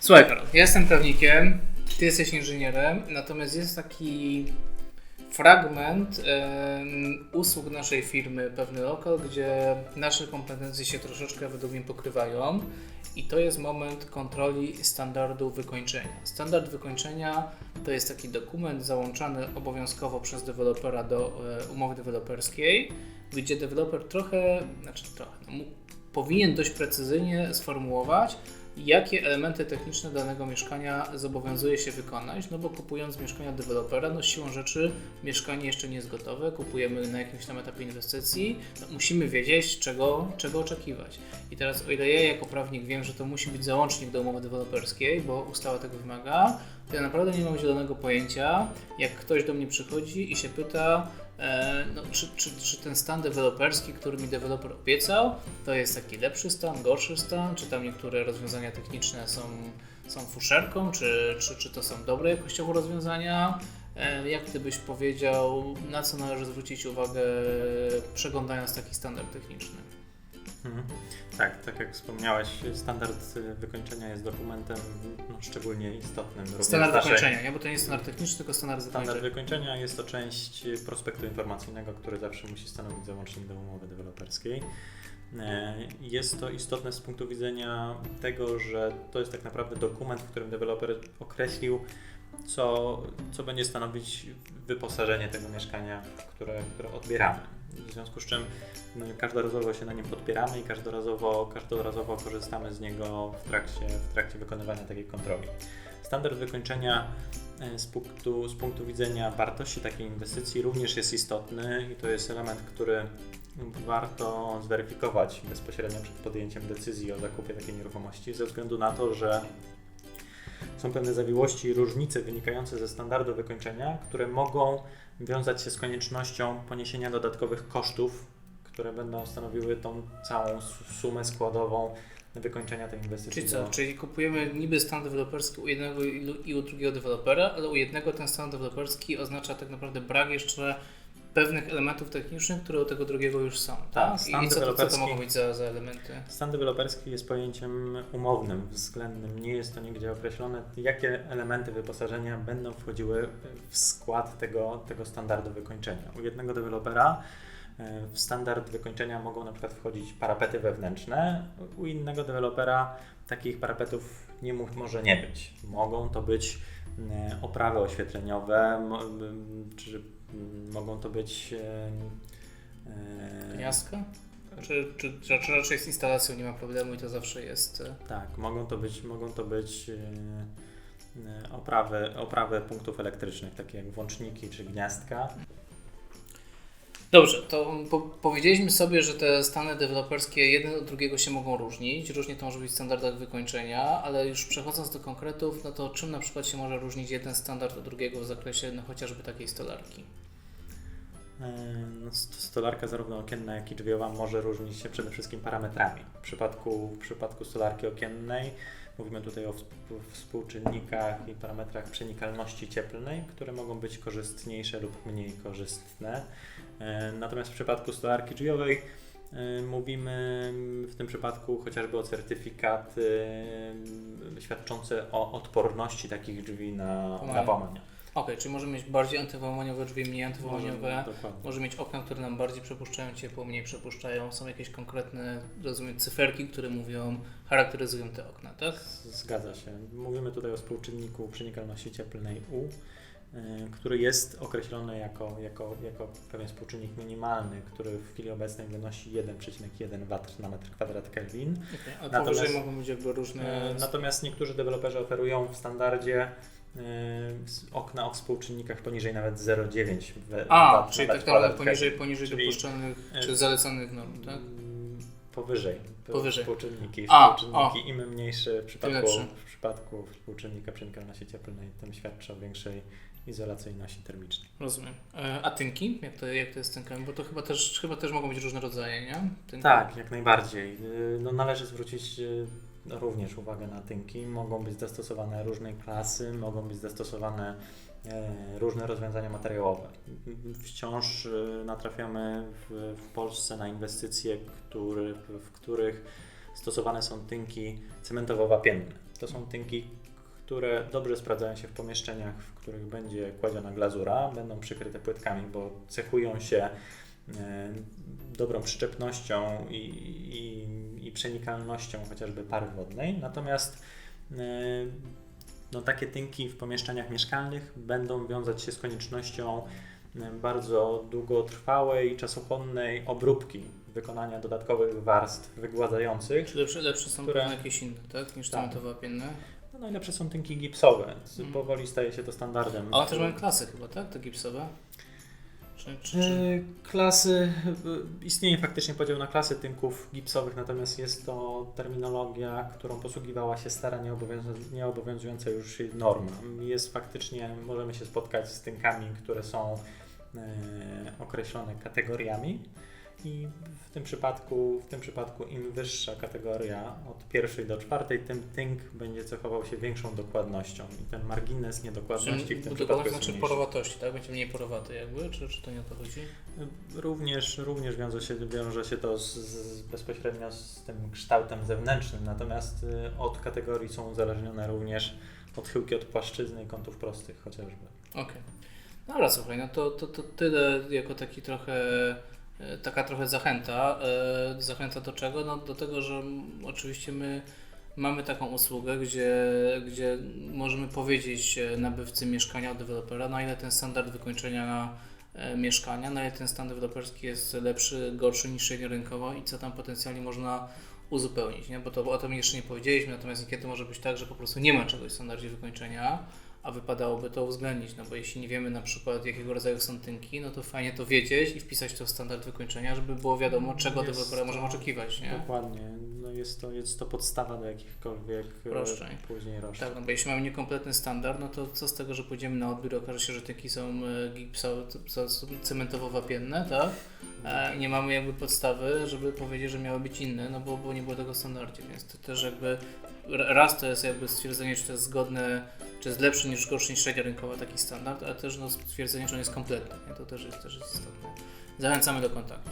Słuchaj Karol, ja jestem prawnikiem, ty jesteś inżynierem, natomiast jest taki fragment usług naszej firmy, pewny lokal, gdzie nasze kompetencje się troszeczkę według mnie pokrywają i to jest moment kontroli standardu wykończenia. Standard wykończenia to jest taki dokument załączany obowiązkowo przez dewelopera do e, umowy deweloperskiej, gdzie deweloper trochę, znaczy trochę, no, powinien dość precyzyjnie sformułować, jakie elementy techniczne danego mieszkania zobowiązuje się wykonać, no bo kupując mieszkanie od dewelopera, no siłą rzeczy mieszkanie jeszcze nie jest gotowe, kupujemy na jakimś tam etapie inwestycji, no musimy wiedzieć czego, czego oczekiwać. I teraz o ile ja jako prawnik wiem, że to musi być załącznik do umowy deweloperskiej, bo ustawa tego wymaga, to ja naprawdę nie mam zielonego pojęcia, jak ktoś do mnie przychodzi i się pyta, no, czy, czy, czy ten stan deweloperski, który mi deweloper obiecał, to jest taki lepszy stan, gorszy stan, czy tam niektóre rozwiązania techniczne są, są fuszerką, czy, czy, czy to są dobre jakościowo rozwiązania? E, Jak ty byś powiedział, na co należy zwrócić uwagę przeglądając taki standard techniczny? Mhm. Tak, tak jak wspomniałeś, standard y, wykończenia jest dokumentem no, szczególnie istotnym. Standard naszej- wykończenia, nie? Bo to nie jest standard techniczny, tylko standard Standard wykończenia. wykończenia jest to część prospektu informacyjnego, który zawsze musi stanowić załącznik do umowy deweloperskiej. E, Jest to istotne z punktu widzenia tego, że to jest tak naprawdę dokument, w którym deweloper określił, co, co będzie stanowić wyposażenie tego mieszkania, które, które odbieramy. W związku z czym no, każdorazowo się na nim podpieramy i każdorazowo, każdorazowo korzystamy z niego w trakcie, w trakcie wykonywania takiej kontroli. Standard wykończenia e, z punktu, z punktu widzenia wartości takiej inwestycji również jest istotny i to jest element, który warto zweryfikować bezpośrednio przed podjęciem decyzji o zakupie takiej nieruchomości, ze względu na to, że są pewne zawiłości i różnice wynikające ze standardu wykończenia, które mogą wiązać się z koniecznością poniesienia dodatkowych kosztów, które będą stanowiły tą całą su- sumę składową wykończenia tej inwestycji. Czyli co? Czyli kupujemy niby stan deweloperski u jednego i u drugiego dewelopera, ale u jednego ten stan deweloperski oznacza tak naprawdę brak jeszcze pewnych elementów technicznych, które u tego drugiego już są. Tak. stan I co to, co to mogą być za, za elementy? Stan deweloperski jest pojęciem umownym, względnym. Nie jest to nigdzie określone, jakie elementy wyposażenia będą wchodziły w skład tego, tego standardu wykończenia. U jednego dewelopera e, w standard wykończenia mogą na przykład wchodzić parapety wewnętrzne, u innego dewelopera takich parapetów nie może nie być. Mogą to być e, oprawy oświetleniowe, czy mogą to być e, Gniazdka? Czy, czy, czy, czy raczej z instalacją nie ma problemu i to zawsze jest... e, Tak, mogą to być, mogą to być e, oprawy, oprawy punktów elektrycznych, takie jak włączniki czy gniazdka. Dobrze, to po, powiedzieliśmy sobie, że te stany deweloperskie jeden od drugiego się mogą różnić. Różnie to może być w standardach wykończenia, ale już przechodząc do konkretów, no to czym na przykład się może różnić jeden standard od drugiego w zakresie no, chociażby takiej stolarki? No, st- stolarka zarówno okienna, jak i drzwiowa może różnić się przede wszystkim parametrami. W przypadku, w przypadku stolarki okiennej mówimy tutaj o współ- współczynnikach i parametrach przenikalności cieplnej, które mogą być korzystniejsze lub mniej korzystne. Natomiast w przypadku stolarki drzwiowej mówimy w tym przypadku chociażby o certyfikat e, świadczący o odporności takich drzwi na, na Okej, czyli możemy mieć bardziej antywołmaniowe drzwi, mniej antywołmaniowe. Dokładnie. Może mieć okna, które nam bardziej przepuszczają ciepło, mniej przepuszczają. Są jakieś konkretne, rozumiem, cyferki, które mówią, charakteryzują te okna, tak? Zgadza się. Mówimy tutaj o współczynniku przenikalności cieplnej U, który jest określony jako, jako, jako pewien współczynnik minimalny, który w chwili obecnej wynosi 1,1 W na metr kwadrat Kelvin. Okay. A Natomiast- powyżej mogą być jakby różne... E, Natomiast niektórzy deweloperzy oferują w standardzie y, s- okna o współczynnikach poniżej nawet 0,9 W. A, czyli tak naprawdę poniżej, poniżej Czyli- dopuszczalnych e, czy zalecanych norm, tak? Mm, Powyżej. Powyżej. Współczynniki. A, współczynniki im mniejsze w przypadku, w przypadku współczynnika przenikalności cieplnej, tym świadczy o większej izolacyjności termicznej. Rozumiem. E, A tynki? Jak to, jak to jest z tynkami? Bo to chyba też, chyba też mogą być różne rodzaje, nie? Tynki. Tak, jak najbardziej. Y, No, należy zwrócić y, również uwagę na tynki. Mogą być zastosowane różnej klasy, mogą być zastosowane e, różne rozwiązania materiałowe. Wciąż natrafiamy w, w Polsce na inwestycje, który, w których stosowane są tynki cementowo-wapienne. To są tynki, które dobrze sprawdzają się w pomieszczeniach, w których będzie kładziona glazura, będą przykryte płytkami, bo cechują się e, dobrą przyczepnością i, i, i przenikalnością chociażby pary wodnej. Natomiast e, no, takie tynki w pomieszczeniach mieszkalnych będą wiązać się z koniecznością e, bardzo długotrwałej, czasochłonnej obróbki, wykonania dodatkowych warstw wygładzających. Czy lepsze, lepsze są Które- jakieś inne, tak? Niż Tak. cementowe wapienne? No, najlepsze są tynki gipsowe. Mm. Powoli staje się to standardem. A też mają klasy chyba, tak? Te gipsowe? Czy, czy, czy... E, Klasy, istnieje faktycznie podział na klasy tynków gipsowych, natomiast jest to terminologia, którą posługiwała się stara nieobowiązu- nieobowiązująca już norma. Jest faktycznie, możemy się spotkać z tynkami, które są e, określone kategoriami i w tym przypadku, w tym przypadku im wyższa kategoria od pierwszej do czwartej, tym tynk będzie cechował się większą dokładnością i ten margines niedokładności w tym przypadku jest znaczy mniejszy. porowatości, tak? Będzie mniej porowaty jakby, czy, czy to nie o to chodzi? Również, również wiąże, się, wiąże się to z, z, bezpośrednio z tym kształtem zewnętrznym, natomiast y, od kategorii są uzależnione również odchyłki od płaszczyzny i kątów prostych chociażby. Okej. Dobra, słuchaj, no to, to, to tyle jako taki trochę, taka trochę zachęta. E, Zachęta do czego? No do tego, że oczywiście my mamy taką usługę, gdzie, gdzie możemy powiedzieć e, nabywcy mieszkania od dewelopera, na ile ten standard wykończenia e, mieszkania, na ile ten standard deweloperski jest lepszy, gorszy niż średnio rynkowo i co tam potencjalnie można uzupełnić, nie? bo to o tym jeszcze nie powiedzieliśmy, natomiast niekiedy może być tak, że po prostu nie ma czegoś w standardzie wykończenia, a wypadałoby to uwzględnić, no bo jeśli nie wiemy na przykład jakiego rodzaju są tynki, no to fajnie to wiedzieć i wpisać to w standard wykończenia, żeby było wiadomo czego Jest dewelopera możemy oczekiwać, nie? Dokładnie. No jest, to, jest to podstawa do jakichkolwiek e, Roszczeń. później roszczeń. Tak, no bo jeśli mamy niekompletny standard, no to co z tego, że pójdziemy na odbiór okaże się, że tynki są e, gipso, co- co- cementowo-wapienne, tak? E, I nie mamy jakby podstawy, żeby powiedzieć, że miały być inne, no bo, bo nie było tego w standardzie, więc to też jakby ra- raz to jest jakby stwierdzenie, czy to jest zgodne, czy jest lepszy niż gorszy niż średnia rynkowa taki standard, ale też no, stwierdzenie, czy on jest kompletny, nie? to też jest, też jest istotne. Zachęcamy do kontaktu.